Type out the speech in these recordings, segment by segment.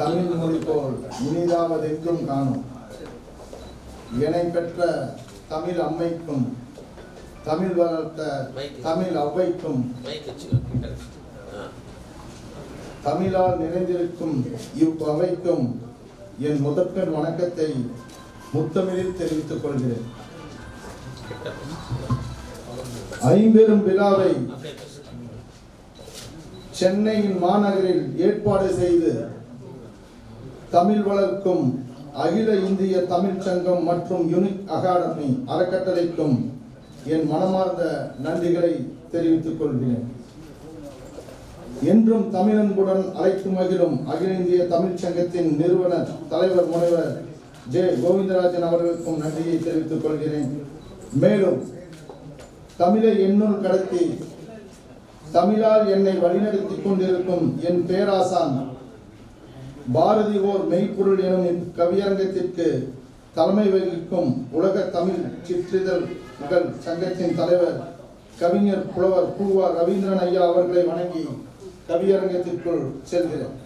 தமிழ் மொழி போல் இனிதாவதெங்கும் காணும். இணை பெற்ற தமிழ் அம்மைக்கும் தமிழ் வளர்த்த தமிழ் அவ்வைக்கும் தமிழால் நிறைந்திருக்கும் இவ்வவைக்கும் என் முதற்கண் வணக்கத்தை முத்தமிழில் தெரிவித்துக் கொள்கிறேன். ஐம்பெரும் விழாவை சென்னையின் மாநகரில் ஏற்பாடு செய்து தமிழ் வளர்க்கும் அகில இந்திய தமிழ் சங்கம் மற்றும் யுனிக் அகாடமி அறக்கட்டளைக்கும் என் மனமார்ந்த நன்றிகளை தெரிவித்துக் கொள்கிறேன். என்றும் தமிழன்புடன் அழைத்து மகிழும் அகில இந்திய தமிழ்ச் சங்கத்தின் நிறுவனர் தலைவர் முனைவர் ஜே. கோவிந்தராஜன் அவர்களுக்கும் நன்றியை தெரிவித்துக் கொள்கிறேன். மேலும் தமிழை என்னுள் கடத்தி தமிழால் என்னை வழிநடத்திக் கொண்டிருக்கும் என் பேராசான் பாரதி ஓர் மெய்ப்பொருள் எனும் இக்கவியரங்கத்திற்கு தலைமை வகிக்கும் உலக தமிழ் சிற்றிதழ்கள் சங்கத்தின் தலைவர் கவிஞர் புலவர் பூவா ரவீந்திரன் ஐயா அவர்களை வணங்கி கவியரங்கத்திற்குள் செல்கிறேன்.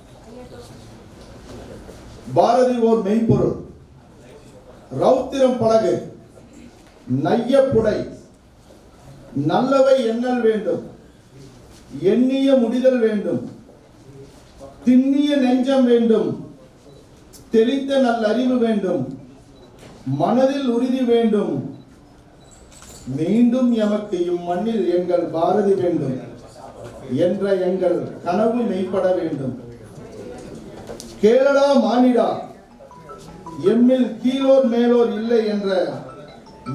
பாரதி ஓர் மெய்ப்பொருள். ரௌத்திரம் பலகு நையப்புடை நல்லவை எண்ணல் வேண்டும் எண்ணிய முடிதல் வேண்டும் திண்ணிய நெஞ்சம் வேண்டும். தெளிந்த நல்லறிவு வேண்டும். மனதில் உறுதி வேண்டும். மீண்டும் எமக்கு இம்மண்ணில் எங்கள் பாரதி வேண்டும் என்ற எங்கள் கனவு மெய்ப்பட வேண்டும். கேளடா மானிடா. எம்மில் கீழோர் மேலோர் இல்லை என்ற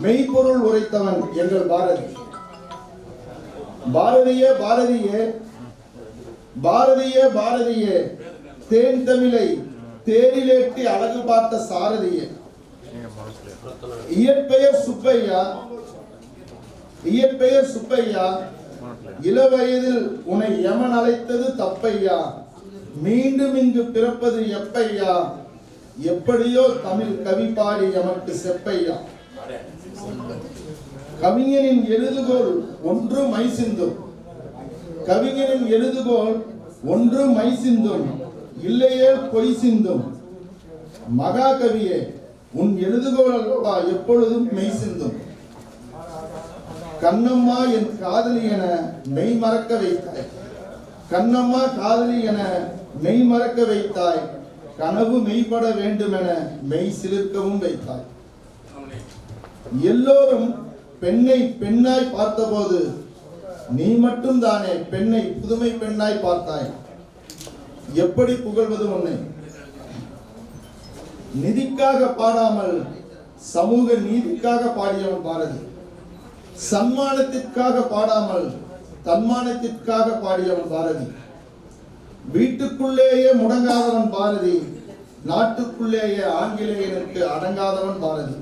மெய்ப்பொருள் உரைத்தவன் எங்கள் பாரதி. பாரதியே பாரதியே பாரதிய பாரதியே தேன் தமிழை தேனிலேட்டி அழகு பார்த்த சாரதியே. இயற்பெயர் சுப்பையா? இயற்பெயர் சுப்பையா? இளவயதில் உன்னை யமன் அழைத்தது தப்பையா? மீண்டும் இங்கு பிறப்பது எப்பையா? எப்படியோ தமிழ் கவி பாடி எமக்கு செப்பையா? கவிஞனின் எழுதுகோள் ஒன்று மை சிந்தும். கவிஞனின் எழுதுகோல் ஒன்று மை சிந்தும் இல்லையே பொய் சிந்தும். மகாகவியே உன் எழுதுகோள் அல்லவா எப்பொழுதும் மெய் சிந்தும். கண்ணம்மா என் காதலி என மெய் மறக்க வைத்தாய். கண்ணம்மா காதலி என மெய் மறக்க வைத்தாய். கனவு மெய்ப்பட வேண்டுமென மெய் சிலிர்க்கவும் வைத்தாய். எல்லோரும் பெண்ணை பெண்ணாய் பார்த்தபோது நீ மட்டும் தானே பெண்ணை புதுமை பெண்ணாய் பார்த்தாய். எப்படி புகழ்வது உன்னை? நிதிக்காக பாடாமல் சமூக நீதிக்காக பாடியவன் பாரதி. சன்மானத்திற்காக பாடாமல் தன்மானத்திற்காக பாடியவன் பாரதி. வீட்டுக்குள்ளேயே முடங்காதவன் பாரதி நாட்டுக்குள்ளேயே ஆங்கிலேயனுக்கு அடங்காதவன் பாரதி.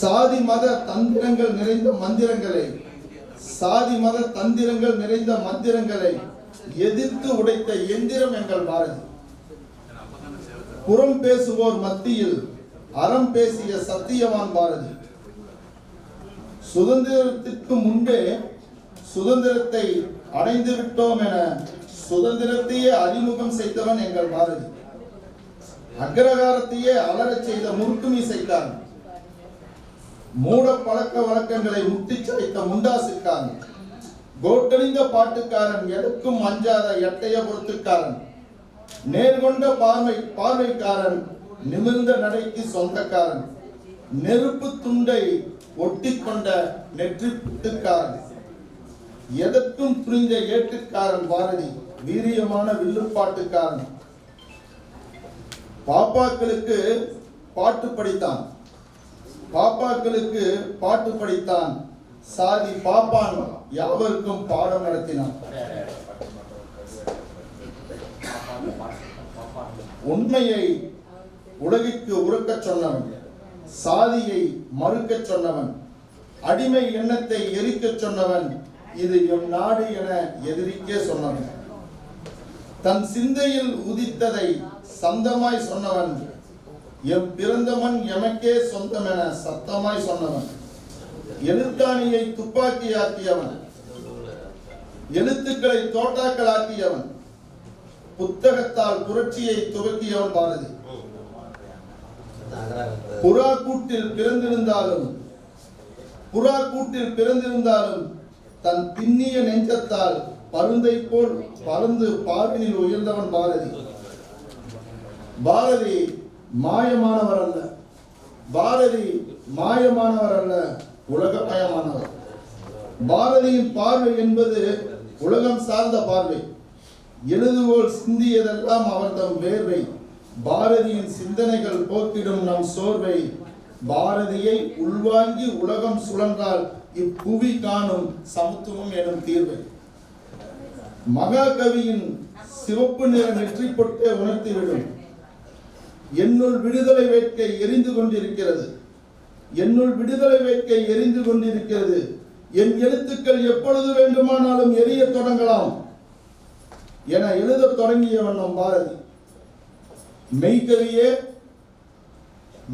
சாதி மத தந்திரங்கள் நிறைந்த மந்திரங்களை சாதி மத தந்திரங்கள் நிறைந்த மந்திரங்களை எதிர்த்து உடைத்த எந்திரம் எங்கள் பாரதி. புறம் பேசுவோர் மத்தியில் அறம் பேசிய சத்தியவான் பாரதி. சுதந்திரத்திற்கு முன்பே சுதந்திரத்தை அடைந்து விட்டோம் என சுதந்திரத்தையே அறிமுகம் செய்தவன் எங்கள் பாரதி. அக்ரகாரத்தையே அலறச் செய்த முறுக்குமி செய்தார் மூட பழக்க வழக்கங்களை முட்டிச் சாய்த்த முண்டாசுக்காரன். கோட்டணிந்த பாட்டுக்காரன் எதற்கும் அஞ்சாத எட்டைய பொறுத்துக்காரன். நேர்கொண்ட பார்வை பார்வைக்காரன் நிமிர்ந்த நடைக்கு சொந்தக்காரன். நெருப்பு துண்டை ஒட்டிக்கொண்ட நெற்றி புட்டுக்காரன் எதற்கும் புரிந்த ஏட்டுக்காரன் பாரதி வீரியமான வில்லுப்பாட்டுக்காரன் பாப்பாக்களுக்கு பாட்டு படித்தான். பாப்பாக்களுக்கு பாட்டு படித்தான். சாதி பாப்பான் யாவருக்கும் பாடம் நடத்தினான். உண்மையை உலகிற்கு உறக்க சொன்னவன். சாதியை மறுக்கச் சொன்னவன். அடிமை எண்ணத்தை எரிக்கச் சொன்னவன். இது எம் நாடு என எதிரிக்கே சொன்னவன். தன் சிந்தையில் உதித்ததை சந்தமாய் சொன்னவன். என் பிறந்தவன் எமக்கே சொந்தம் என சத்தமாய் சொன்னவன். எழுத்தாணியை துப்பாக்கியாக்கியவன். எழுத்துக்களை தோட்டாக்களாக்கியவன். புத்தகத்தால் புரட்சியை துவக்கியவன் பாரதி. புறா கூட்டில் பிறந்திருந்தாலும் புறா கூட்டில் பிறந்திருந்தாலும் தன் திண்ணிய நெஞ்சத்தால் பருந்தை போல் பறந்து பார்வையில் உயர்ந்தவன் பாரதி. பாரதி மாயமானவர் அல்ல. பாரதி மாயமானவர் அல்ல உலகமயமானவர் பாரதியின் பார்வை என்பது உலகம் சார்ந்த பார்வை. எழுதுகோல் சிந்தியதெல்லாம் அவர் தம் வேர்வை. பாரதியின் சிந்தனைகள் போக்கிடும் நம் சோர்வை. பாரதியை உள்வாங்கி உலகம் சுழன்றால் இப்புவி காணும் சமத்துவம் எனும் தீர்வை. மகாகவியின் சிவப்பு நிற நெற்றி பொட்டே உணர்த்திவிடும். என்னுள் விடுதலை வேட்கை எரிந்து கொண்டிருக்கிறது. என்னுள் விடுதலை வேட்கை எரிந்து கொண்டிருக்கிறது. என் எழுத்துக்கள் எப்பொழுது வேண்டுமானாலும் எரிய தொடங்கலாம். என எழுதத் தொடங்கிய வண்ணம் பாரதி. மெய்கவியே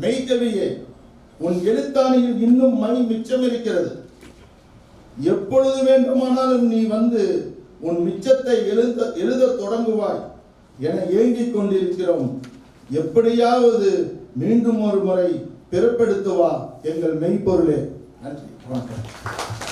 மெய்கவியே உன் எழுத்தாணியில் இன்னும் மணி மிச்சம் இருக்கிறது. எப்பொழுது வேண்டுமானாலும் நீ வந்து உன் மிச்சத்தை எழுத எழுதத் தொடங்குவாய் என ஏங்கிக் கொண்டிருக்கிறோம். எப்படியாவது மீண்டும் ஒரு முறை பிறப்பெடுத்துவா எங்கள் மெய்ப்பொருளே. நன்றி. வணக்கம்.